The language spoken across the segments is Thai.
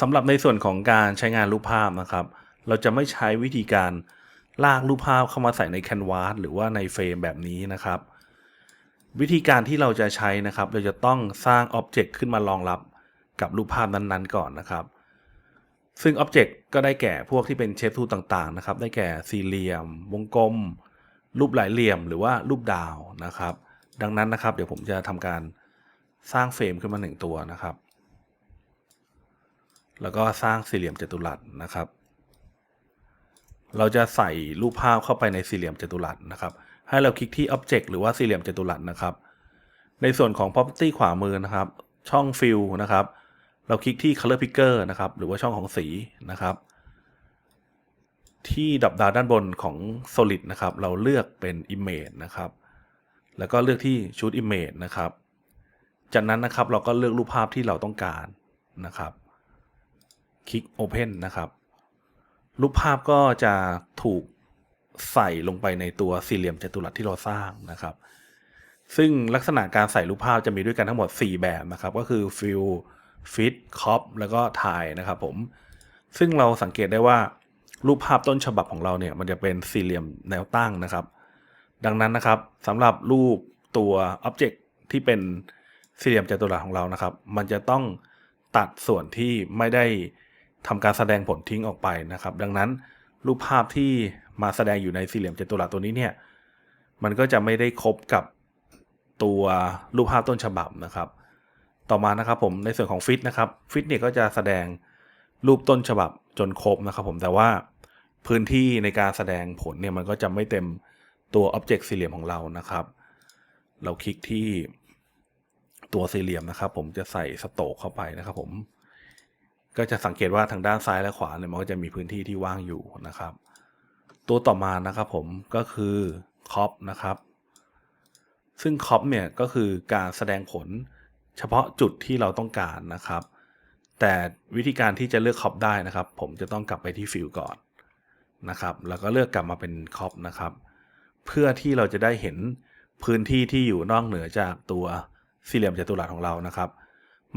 สำหรับในส่วนของการใช้งานรูปภาพนะครับ เราจะไม่ใช้วิธีการลากรูปภาพเข้ามาใส่ในแคนวาสหรือว่าในเฟรมแบบนี้นะครับ วิธีการที่เราจะใช้นะครับ เราจะต้องสร้างอ็อบเจกต์ขึ้นมารองรับกับรูปภาพนั้นๆก่อนนะครับ ซึ่งอ็อบเจกต์ก็ได้แก่พวกที่เป็นเชฟทูต่างๆนะครับ ได้แก่สี่เหลี่ยม วงกลม รูปหลายเหลี่ยม หรือว่ารูปดาวนะครับ ดังนั้นนะครับ เดี๋ยวผมจะทำการสร้างเฟรมขึ้นมาหนึ่งตัวนะครับ แล้วก็สร้างสี่เหลี่ยมจัตุรัสนะครับ เราจะใส่รูปภาพเข้าไปในสี่เหลี่ยมจัตุรัสนะครับ ให้เราคลิกที่ Object หรือว่าสี่เหลี่ยมจัตุรัสนะครับ ในส่วนของ Property ขวามือนะครับ ช่อง Fill นะครับ เราคลิกที่ Color Picker นะครับ หรือว่าช่องของสีนะครับ ที่ดับดาวด้านบนของ Solid นะครับ เราเลือกเป็น Image นะครับ แล้วก็เลือกที่ Shoot Image นะครับ จากนั้นนะครับเราก็เลือกรูปภาพที่เราต้องการนะครับ คลิก Open นะครับ รูปภาพก็จะถูกใส่ลงไปในตัวสี่เหลี่ยมจัตุรัสที่เราสร้างนะครับ ซึ่งลักษณะการใส่รูปภาพจะมีด้วยกันทั้งหมด 4 แบบนะครับ ก็คือ Fill Fit Crop แล้วก็ Tie นะครับผม ซึ่งเราสังเกตได้ว่ารูปภาพต้นฉบับของเราเนี่ย มันจะเป็นสี่เหลี่ยมแนวตั้งนะครับ ดังนั้นนะครับสำหรับรูปตัว Object ที่เป็นสี่เหลี่ยมจัตุรัสของเรานะครับ มันจะต้องตัดส่วนที่ไม่ได้ ทำการแสดงผลทิ้งออกไปนะครับ ดังนั้นรูปภาพที่มาแสดงอยู่ในสี่เหลี่ยมจัตุรัสตัวนี้เนี่ยมันก็จะไม่ได้ครบกับตัวรูปภาพต้นฉบับนะครับ ต่อมานะครับผมในส่วนของฟิตนะครับฟิตเนี่ยก็จะแสดงรูปต้นฉบับจนครบนะครับผมแต่ว่าพื้นที่ในการแสดงผลเนี่ยมันก็จะไม่เต็มตัวอ็อบเจกต์สี่เหลี่ยมของเรานะครับ เราคลิกที่ตัวสี่เหลี่ยมนะครับ ผมจะใส่สโตกเข้าไปนะครับผม ก็จะสังเกตว่าทางด้านซ้ายและขวาเนี่ยมันก็จะมีพื้นที่ที่ว่างอยู่นะครับ ตัวต่อมานะครับผมก็คือคอปนะครับ ซึ่งคอปเนี่ยก็คือการแสดงผลเฉพาะจุดที่เราต้องการนะครับ แต่วิธีการที่จะเลือกคอปได้นะครับ ผมจะต้องกลับไปที่ฟิลก่อนนะครับ แล้วก็เลือกกลับมาเป็นคอปนะครับ เพื่อที่เราจะได้เห็นพื้นที่ที่อยู่นอกเหนือจากตัวสี่เหลี่ยมจัตุรัสของเรานะครับ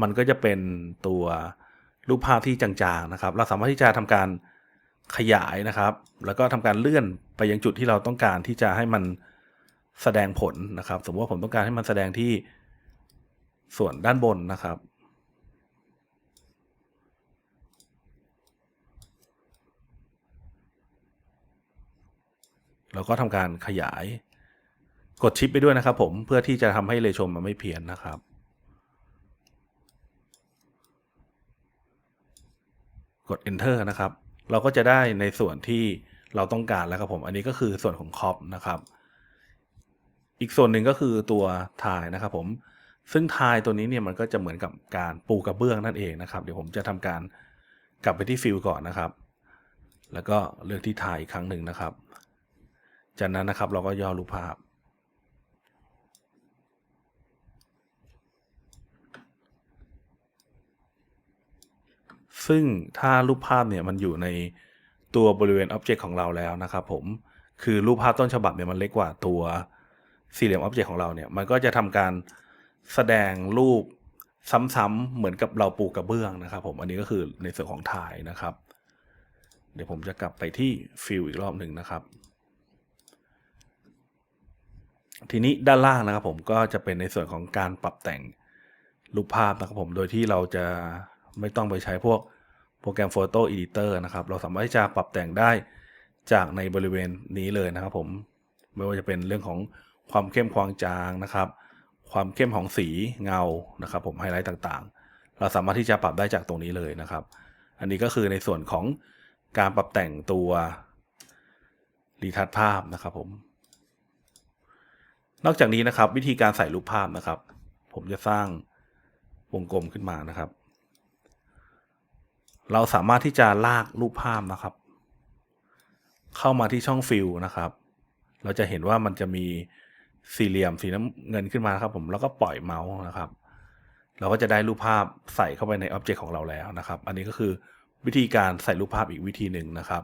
มันก็จะเป็นตัว รูปภาพที่จางๆนะครับ เราสามารถที่จะทำการขยายนะครับ แล้วก็ทำการเลื่อนไปยังจุดที่เราต้องการที่จะให้มันแสดงผลนะครับ สมมติว่าผมต้องการให้มันแสดงที่ส่วนด้านบนนะครับ เราก็ทำการขยาย กดชิปไปด้วยนะครับผมเพื่อที่จะทำให้เรโชมันไม่เพี้ยนนะครับ กด enter นะครับ เราก็จะได้ในส่วนที่เราต้องการแล้วครับผม อันนี้ก็คือส่วนของคอปนะครับ อีกส่วนหนึ่งก็คือตัวทายนะครับผม ซึ่งทายตัวนี้เนี่ยมันก็จะเหมือนกับการปูกระเบื้องนั่นเองนะครับ เดี๋ยวผมจะทำการกลับไปที่ฟิลก่อนนะครับ แล้วก็เลือกที่ทายอีกครั้งหนึ่งนะครับ จากนั้นนะครับเราก็ย่อรูปภาพ ซึ่งถ้ารูปภาพเนี่ยมันอยู่ในตัวบริเวณอ็อบเจกต์ของเราแล้วนะครับผมคือรูปภาพต้นฉบับเนี่ยมันเล็กกว่าตัวสี่เหลี่ยมอ็อบเจกต์ของเราเนี่ยมันก็จะทำการแสดงรูปซ้ำๆเหมือนกับเราปูกระเบื้องนะครับผมอันนี้ก็คือในส่วนของถ่ายนะครับ เดี๋ยวผมจะกลับไปที่ฟิลอีกรอบหนึ่งนะครับ ทีนี้ด้านล่างนะครับผมก็จะเป็นในส่วนของการปรับแต่งรูปภาพนะครับผมโดยที่เราจะ ไม่ต้องไปใช้พวกโปรแกรม Photo Editor นะครับ เราสามารถที่จะปรับแต่งได้จากในบริเวณนี้เลยนะครับผมไม่ว่าจะเป็นเรื่องของความเข้มความจางนะครับ ความเข้มของสีเงานะครับ ผมไฮไลท์ต่างๆ เราสามารถที่จะปรับได้จากตรงนี้เลยนะครับ อันนี้ก็คือในส่วนของการปรับแต่งตัวรีทัชภาพนะครับผมนอกจากนี้นะครับวิธีการใส่รูปภาพนะครับ ผมจะสร้างวงกลมขึ้นมานะครับ เราสามารถที่จะลากรูปภาพนะครับ เข้ามาที่ช่องฟิลนะครับ เราจะเห็นว่ามันจะมีสี่เหลี่ยมสีน้ำเงินขึ้นมาครับผมแล้วก็ปล่อยเมาส์นะครับ เราก็จะได้รูปภาพใส่เข้าไปในอ็อบเจกต์ของเราแล้วนะครับ อันนี้ก็คือวิธีการใส่รูปภาพอีกวิธีหนึ่งนะครับ